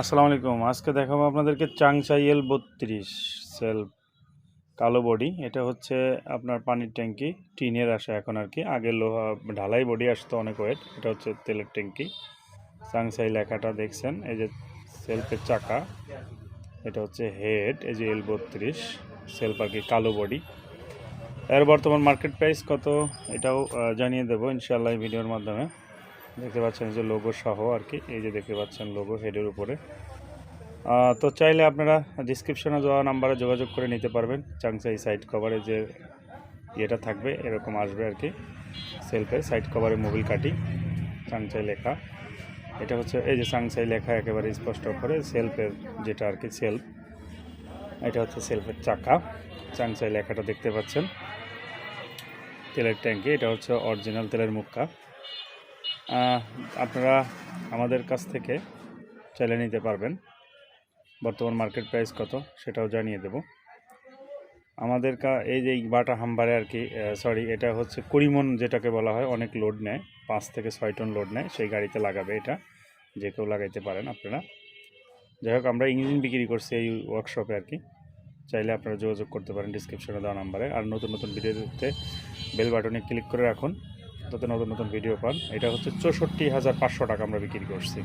আসসালামু আলাইকুম। আজকে দেখাবো আপনাদেরকে চাংচাই এল বত্রিশ সেলফ কালো বডি। এটা হচ্ছে আপনার পানির ট্যাঙ্কি, টিনের আসে এখন আর কি। আগে লোহা, ঢালাই বডি আসতো অনেক ওয়েট, এটা হচ্ছে তেলের ট্যাঙ্কি। চাংচাই লেখাটা দেখছেন, এই যে সেলফের চাকা, এটা হচ্ছে হেড, এই যে এল বত্রিশ সেলফ আর কি, কালো বডি। এর বর্তমান মার্কেট প্রাইস কত, এটাও জানিয়ে দেবো ইনশাল্লাহ ভিডিওর মাধ্যমে। দেখতে পাচ্ছেন যে লোগো সহ আর কি এই যে দেখতে পাচ্ছেন লোগো হেডের উপরে। তো চাইলে আপনারা ডিসক্রিপশনে দেওয়া নাম্বারে যোগাযোগ করে নিতে পারবেন চাংসাই সাইড কভারে যে ইয়েটা থাকবে, এরকম আসবে আর কি সেলফে সাইড কভারে মোবিল কাটি চাংসাই লেখা। এটা হচ্ছে, এই যে চাংসাই লেখা একেবারে স্পষ্ট করে সেলফের যেটা আর কি সেলফ এটা হচ্ছে সেলফের চাকা। চাংসাই লেখাটা দেখতে পাচ্ছেন। তেলের ট্যাঙ্কি এটা হচ্ছে অরিজিনাল তেলের মুক্কা। আপনারা আমাদের কাছ থেকে চাইলে নিতে পারবেন। বর্তমান মার্কেট প্রাইস কত সেটাও জানিয়ে দেব। আমাদের কা এই যে বাটা হাম্বারে আর কি সরি এটা হচ্ছে করিমন যেটাকে বলা হয়, অনেক লোড নেয়, পাঁচ থেকে ছয় টন লোড নেয়, সেই গাড়িতে লাগাবে এটা। যে কেউ লাগাইতে পারেন আপনারা। যাই হোক, আমরা ইঞ্জিন বিক্রি করছি এই ওয়ার্কশপে আর কি। চাইলে আপনারা যোগাযোগ করতে পারেন ডিসক্রিপশনে দেওয়া নাম্বারে আর নতুন নতুন ভিডিওতে বেল বাটনে ক্লিক করে রাখুন। যাতে নতুন নতুন ভিডিও পান। এটা হচ্ছে চৌষট্টি হাজার পাঁচশো টাকা আমরা বিক্রি করছি।